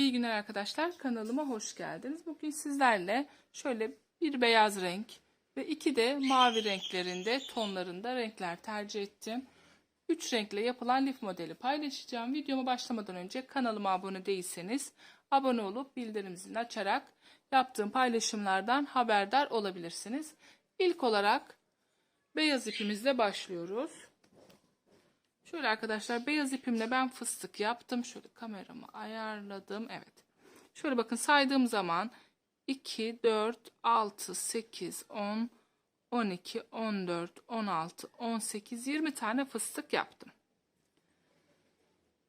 İyi günler arkadaşlar. Kanalıma hoş geldiniz. Bugün sizlerle şöyle bir beyaz renk ve iki de mavi renklerinde tonlarında renkler tercih ettim. Üç renkle yapılan lif modeli paylaşacağım. Videoma başlamadan önce kanalıma abone değilseniz abone olup bildirim zilini açarak yaptığım paylaşımlardan haberdar olabilirsiniz. İlk olarak beyaz ipimizle başlıyoruz. Şöyle arkadaşlar beyaz ipimle ben fıstık yaptım. Şöyle kameramı ayarladım. Evet. Şöyle bakın saydığım zaman 2, 4, 6, 8, 10, 12, 14, 16, 18, 20 tane fıstık yaptım.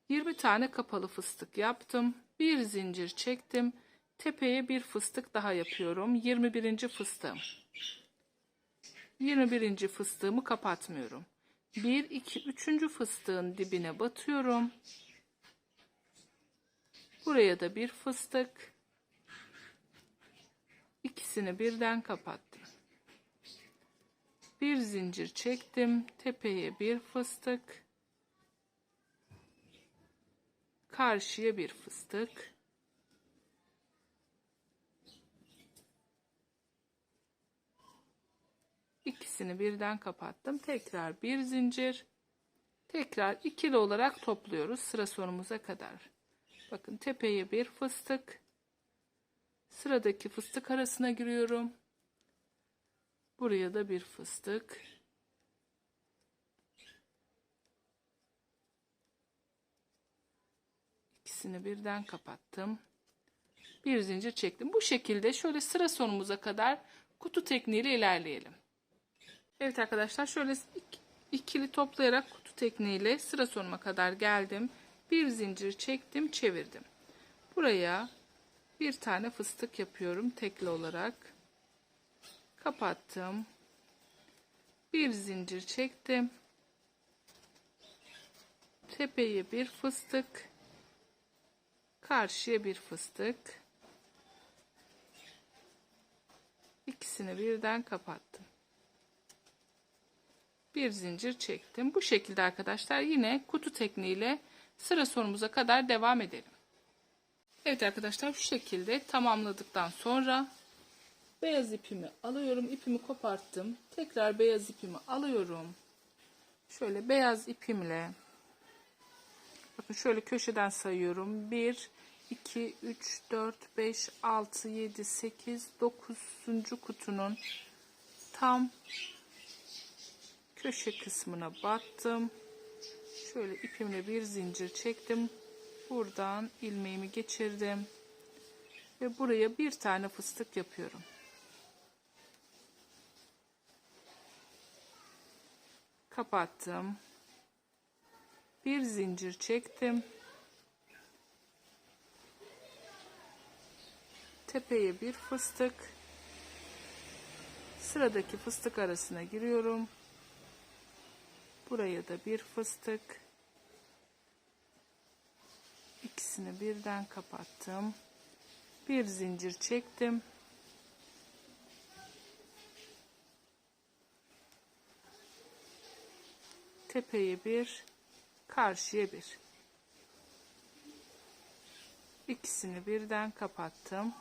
20 tane kapalı fıstık yaptım. Bir zincir çektim. Tepeye bir fıstık daha yapıyorum. 21. fıstığım. 21. fıstığımı kapatmıyorum. 1, 2, 3. fıstığın dibine batıyorum. Buraya da bir fıstık. İkisini birden kapattım. Bir zincir çektim. Tepeye bir fıstık. Karşıya bir fıstık. İkisini birden kapattım. Tekrar bir zincir. Tekrar ikili olarak topluyoruz sıra sonumuza kadar. Bakın tepeye bir fıstık. Sıradaki fıstık arasına giriyorum. Buraya da bir fıstık. İkisini birden kapattım. Bir zincir çektim. Bu şekilde şöyle sıra sonumuza kadar kutu tekniğiyle ilerleyelim. Evet arkadaşlar şöyle ikili toplayarak kutu tekniğiyle sıra sonuna kadar geldim. Bir zincir çektim çevirdim. Buraya bir tane fıstık yapıyorum tekli olarak. Kapattım. Bir zincir çektim. Tepeye bir fıstık. Karşıya bir fıstık. İkisini birden kapattım bir zincir çektim. Bu şekilde arkadaşlar yine kutu tekniğiyle sıra sonumuza kadar devam edelim. Evet arkadaşlar şu şekilde tamamladıktan sonra beyaz ipimi alıyorum. ipimi koparttım. Tekrar beyaz ipimi alıyorum. Şöyle beyaz ipimle bakın şöyle köşeden sayıyorum. 1 2 3 4 5 6 7 8 9. kutunun tam köşe kısmına battım. Şöyle ipimle bir zincir çektim. Buradan ilmeğimi geçirdim. Ve buraya bir tane fıstık yapıyorum. Kapattım. Bir zincir çektim. Tepeye bir fıstık. Sıradaki fıstık arasına giriyorum. Buraya da bir fıstık. İkisini birden kapattım. Bir zincir çektim. Tepeye bir, karşıya bir. İkisini birden kapattım.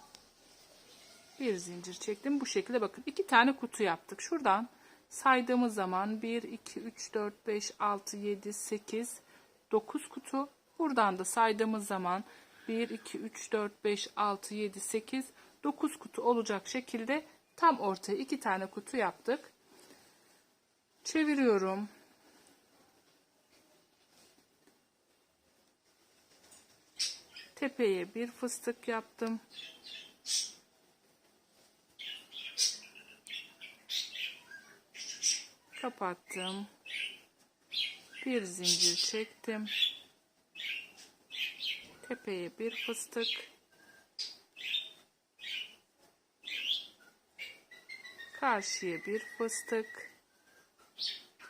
Bir zincir çektim. Bu şekilde bakın iki tane kutu yaptık. Şuradan saydığımız zaman 1, 2, 3, 4, 5, 6, 7, 8, 9 kutu. Buradan da saydığımız zaman 1, 2, 3, 4, 5, 6, 7, 8, 9 kutu olacak şekilde tam ortaya iki tane kutu yaptık. Çeviriyorum. Tepeye bir fıstık yaptım. Kapattım. Bir zincir çektim. Tepeye bir fıstık. Karşıya bir fıstık.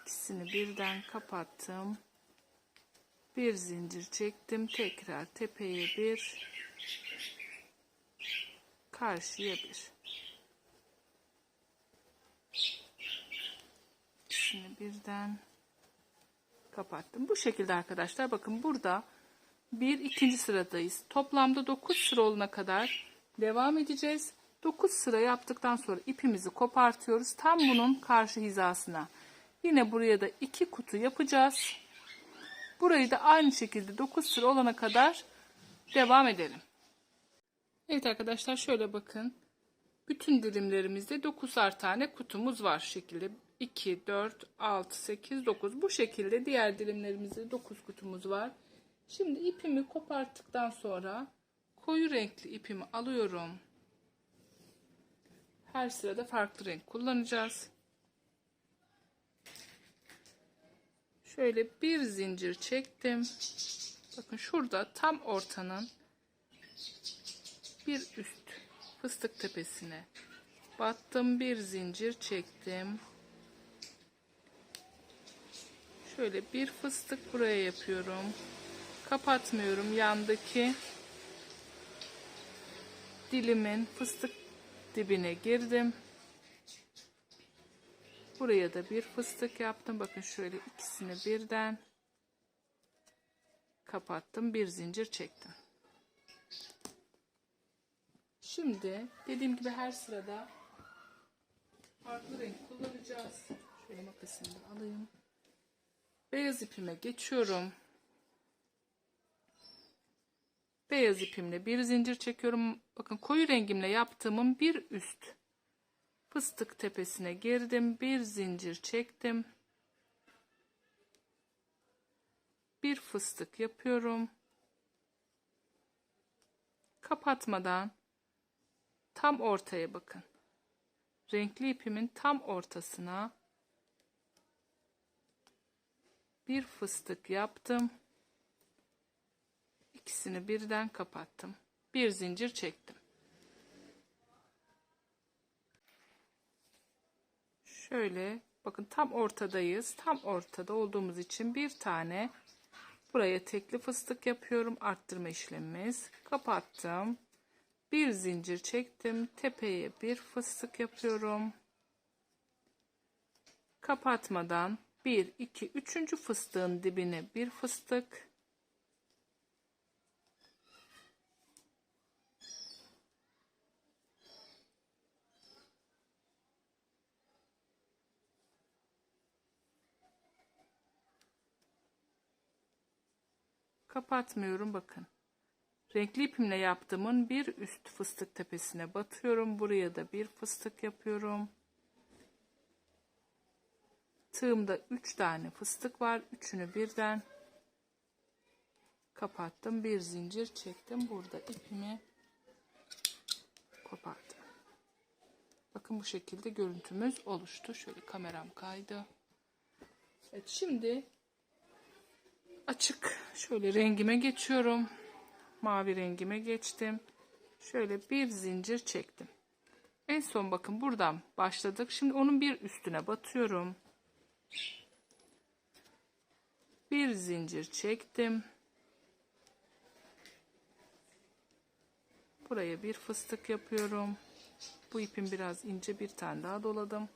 İkisini birden kapattım. Bir zincir çektim. Tekrar tepeye bir. Karşıya bir. İkisini birden kapattım. Bu şekilde arkadaşlar bakın burada bir ikinci sıradayız. Toplamda 9 sıra olana kadar devam edeceğiz. 9 sıra yaptıktan sonra ipimizi kopartıyoruz. Tam bunun karşı hizasına. Yine buraya da iki kutu yapacağız. Burayı da aynı şekilde 9 sıra olana kadar devam edelim. Evet arkadaşlar şöyle bakın. Bütün dilimlerimizde 9'ar tane kutumuz var şekilde. 2, 4, 6, 8, 9. Bu şekilde diğer dilimlerimizde 9 kutumuz var. Şimdi ipimi koparttıktan sonra koyu renkli ipimi alıyorum. Her sırada farklı renk kullanacağız. Şöyle bir zincir çektim. Bakın şurada tam ortanın bir üst fıstık tepesine battım bir zincir çektim. Şöyle bir fıstık buraya yapıyorum. Kapatmıyorum yandaki dilimin fıstık dibine girdim. Buraya da bir fıstık yaptım. Bakın şöyle ikisini birden kapattım. Bir zincir çektim. Şimdi dediğim gibi her sırada farklı renk kullanacağız. Şöyle makasını alayım. Beyaz ipime geçiyorum. Beyaz ipimle bir zincir çekiyorum. Bakın koyu rengimle yaptığımın bir üst fıstık tepesine girdim. Bir zincir çektim. Bir fıstık yapıyorum. Kapatmadan tam ortaya bakın. Renkli ipimin tam ortasına bir fıstık yaptım. İkisini birden kapattım. Bir zincir çektim. Şöyle bakın tam ortadayız. Tam ortada olduğumuz için bir tane buraya tekli fıstık yapıyorum. Arttırma işlemimiz. Kapattım. Bir zincir çektim. Tepeye bir fıstık yapıyorum. Kapatmadan 1, 2, 3. fıstığın dibine bir fıstık. Kapatmıyorum bakın. Renkli ipimle yaptığımın bir üst fıstık tepesine batıyorum. Buraya da bir fıstık yapıyorum. Tığımda 3 tane fıstık var. Üçünü birden kapattım. Bir zincir çektim. Burada ipimi koparttım. Bakın bu şekilde görüntümüz oluştu. Şöyle kameram kaydı. Evet şimdi açık şöyle rengime geçiyorum. Mavi rengime geçtim. Şöyle bir zincir çektim. En son bakın buradan başladık. Şimdi onun bir üstüne batıyorum. Bir zincir çektim. Buraya bir fıstık yapıyorum. Bu ipin biraz ince bir tane daha doladım.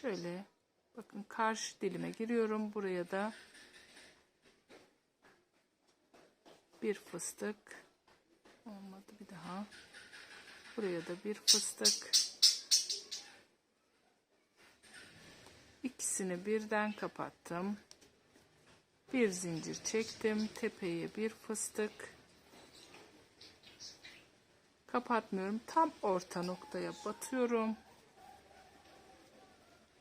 Şöyle bakın karşı dilime giriyorum. Buraya da bir fıstık olmadı bir daha. Buraya da bir fıstık. İkisini birden kapattım. Bir zincir çektim. Tepeye bir fıstık. Kapatmıyorum. Tam orta noktaya batıyorum.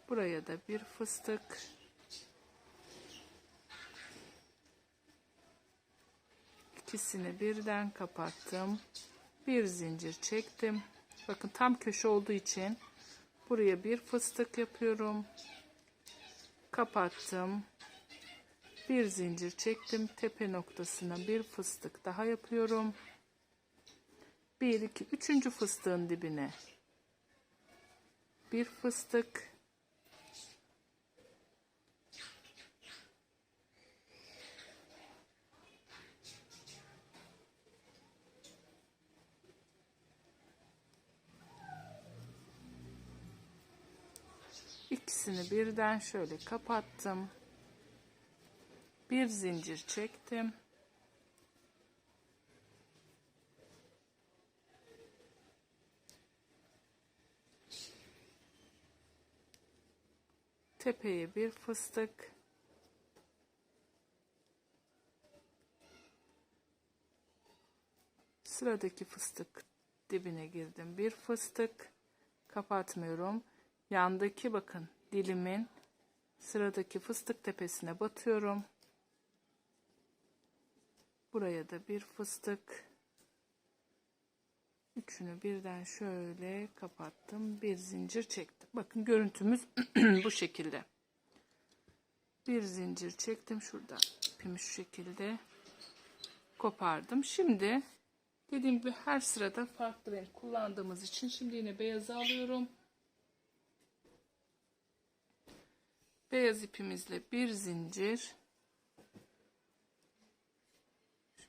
Buraya da bir fıstık. İkisini birden kapattım. Bir zincir çektim. Bakın tam köşe olduğu için buraya bir fıstık yapıyorum kapattım. Bir zincir çektim. Tepe noktasına bir fıstık daha yapıyorum. 1 2 3. fıstığın dibine bir fıstık İkisini birden şöyle kapattım. bir zincir çektim. Tepeye bir fıstık. Sıradaki fıstık dibine girdim. Bir fıstık kapatmıyorum. Yandaki bakın dilimin sıradaki fıstık tepesine batıyorum. Buraya da bir fıstık. Üçünü birden şöyle kapattım. Bir zincir çektim. Bakın görüntümüz bu şekilde. Bir zincir çektim. Şurada ipimi şu şekilde kopardım. Şimdi dediğim gibi her sırada farklı renk kullandığımız için şimdi yine beyazı alıyorum. Beyaz ipimizle bir zincir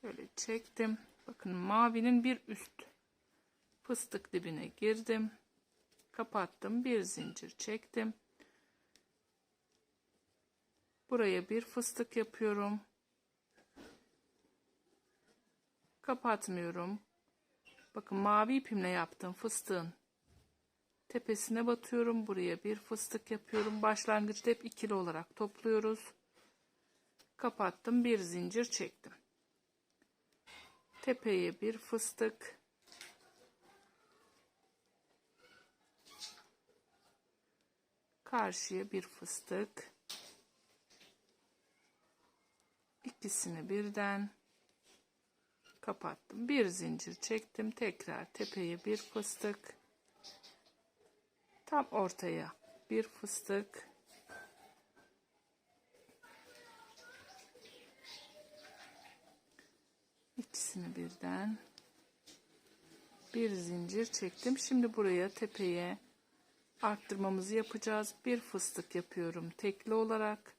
şöyle çektim. Bakın mavinin bir üst fıstık dibine girdim. Kapattım. Bir zincir çektim. Buraya bir fıstık yapıyorum. Kapatmıyorum. Bakın mavi ipimle yaptım fıstığın tepesine batıyorum. Buraya bir fıstık yapıyorum. Başlangıçta hep ikili olarak topluyoruz. Kapattım. Bir zincir çektim. Tepeye bir fıstık. Karşıya bir fıstık. İkisini birden kapattım. Bir zincir çektim. Tekrar tepeye bir fıstık. Tam ortaya bir fıstık. İkisini birden bir zincir çektim. Şimdi buraya tepeye arttırmamızı yapacağız. Bir fıstık yapıyorum tekli olarak.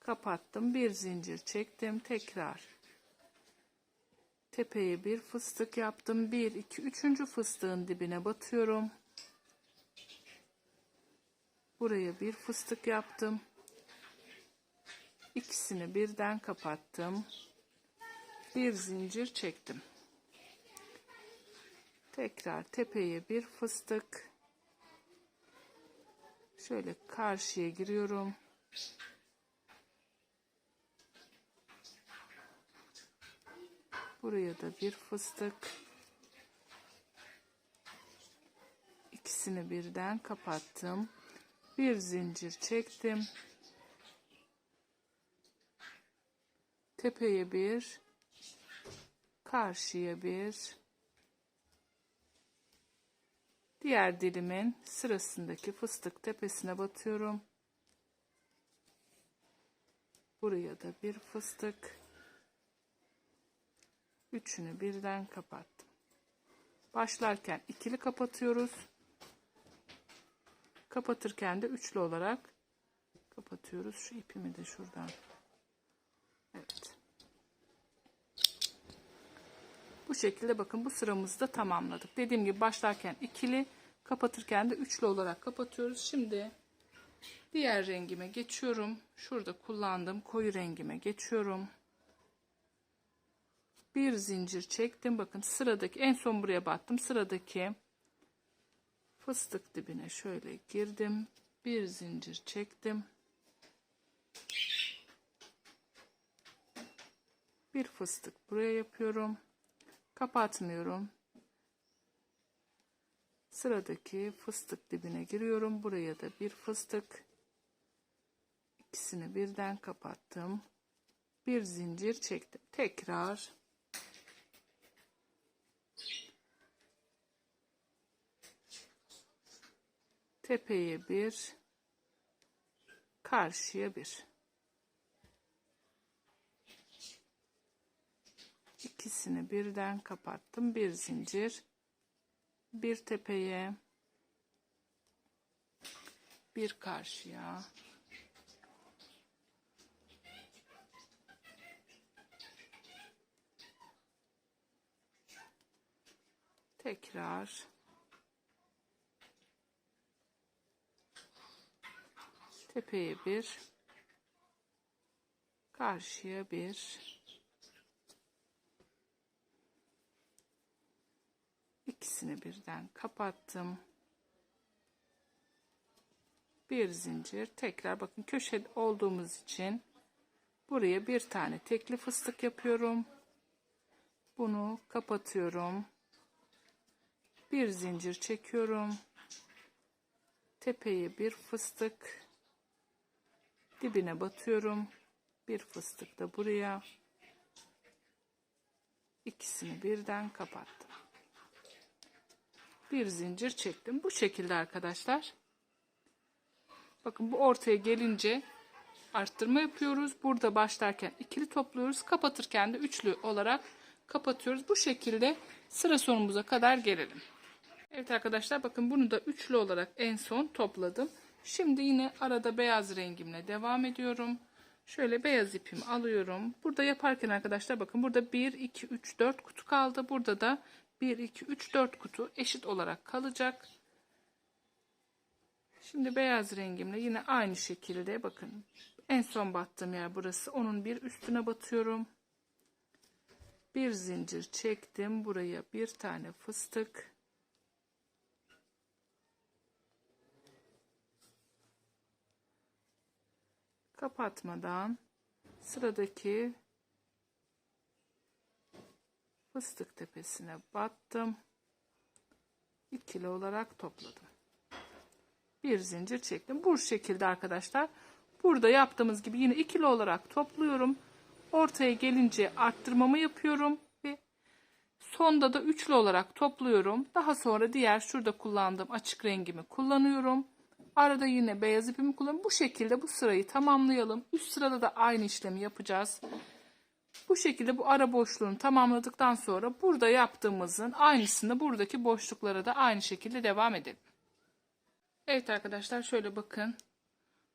Kapattım. Bir zincir çektim. Tekrar tepeye bir fıstık yaptım. Bir, iki, üçüncü fıstığın dibine batıyorum. Buraya bir fıstık yaptım. İkisini birden kapattım. Bir zincir çektim. Tekrar tepeye bir fıstık. Şöyle karşıya giriyorum. Buraya da bir fıstık. İkisini birden kapattım bir zincir çektim. Tepeye bir karşıya bir. Diğer dilimin sırasındaki fıstık tepesine batıyorum. Buraya da bir fıstık. Üçünü birden kapattım. Başlarken ikili kapatıyoruz Kapatırken de üçlü olarak kapatıyoruz. Şu ipimi de şuradan. Evet. Bu şekilde bakın bu sıramızı da tamamladık. Dediğim gibi başlarken ikili, kapatırken de üçlü olarak kapatıyoruz. Şimdi diğer rengime geçiyorum. Şurada kullandığım koyu rengime geçiyorum. Bir zincir çektim. Bakın sıradaki en son buraya battım. Sıradaki fıstık dibine şöyle girdim. Bir zincir çektim. Bir fıstık buraya yapıyorum. Kapatmıyorum. Sıradaki fıstık dibine giriyorum. Buraya da bir fıstık. İkisini birden kapattım. Bir zincir çektim. Tekrar tepeye bir karşıya bir. İkisini birden kapattım. Bir zincir bir tepeye bir karşıya. Tekrar tepeye bir Karşıya bir. İkisini birden kapattım. Bir zincir. Tekrar bakın köşe olduğumuz için buraya bir tane tekli fıstık yapıyorum. Bunu kapatıyorum. Bir zincir çekiyorum. Tepeye bir fıstık. Dibine batıyorum. Bir fıstık da buraya. İkisini birden kapattım. Bir zincir çektim. Bu şekilde arkadaşlar. Bakın bu ortaya gelince arttırma yapıyoruz. Burada başlarken ikili topluyoruz. Kapatırken de üçlü olarak kapatıyoruz. Bu şekilde sıra sonumuza kadar gelelim. Evet arkadaşlar bakın bunu da üçlü olarak en son topladım. Şimdi yine arada beyaz rengimle devam ediyorum. Şöyle beyaz ipimi alıyorum. Burada yaparken arkadaşlar bakın burada 1, 2, 3, 4 kutu kaldı. Burada da 1, 2, 3, 4 kutu eşit olarak kalacak. Şimdi beyaz rengimle yine aynı şekilde bakın en son battığım yer burası. Onun bir üstüne batıyorum. Bir zincir çektim. Buraya bir tane fıstık. Kapatmadan sıradaki fıstık tepesine battım. İkili olarak topladım. Bir zincir çektim. Bu şekilde arkadaşlar. Burada yaptığımız gibi yine ikili olarak topluyorum. Ortaya gelince arttırmamı yapıyorum ve sonda da üçlü olarak topluyorum. Daha sonra diğer şurada kullandığım açık rengimi kullanıyorum. Arada yine beyaz ipimi kullanıyorum. Bu şekilde bu sırayı tamamlayalım. Üst sırada da aynı işlemi yapacağız. Bu şekilde bu ara boşluğunu tamamladıktan sonra burada yaptığımızın aynısını buradaki boşluklara da aynı şekilde devam edelim. Evet arkadaşlar şöyle bakın.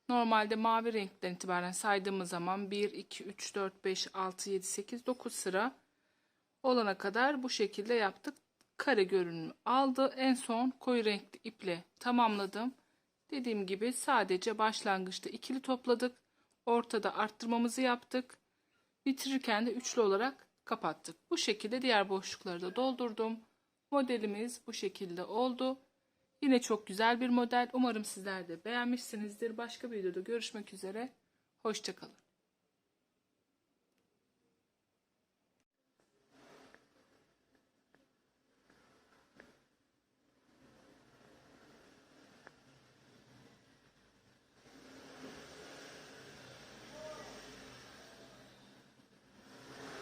Normalde mavi renkten itibaren saydığımız zaman 1, 2, 3, 4, 5, 6, 7, 8, 9 sıra olana kadar bu şekilde yaptık. Kare görünümü aldı. En son koyu renkli iple tamamladım. Dediğim gibi sadece başlangıçta ikili topladık. Ortada arttırmamızı yaptık. Bitirirken de üçlü olarak kapattık. Bu şekilde diğer boşlukları da doldurdum. Modelimiz bu şekilde oldu. Yine çok güzel bir model. Umarım sizler de beğenmişsinizdir. Başka bir videoda görüşmek üzere. Hoşçakalın.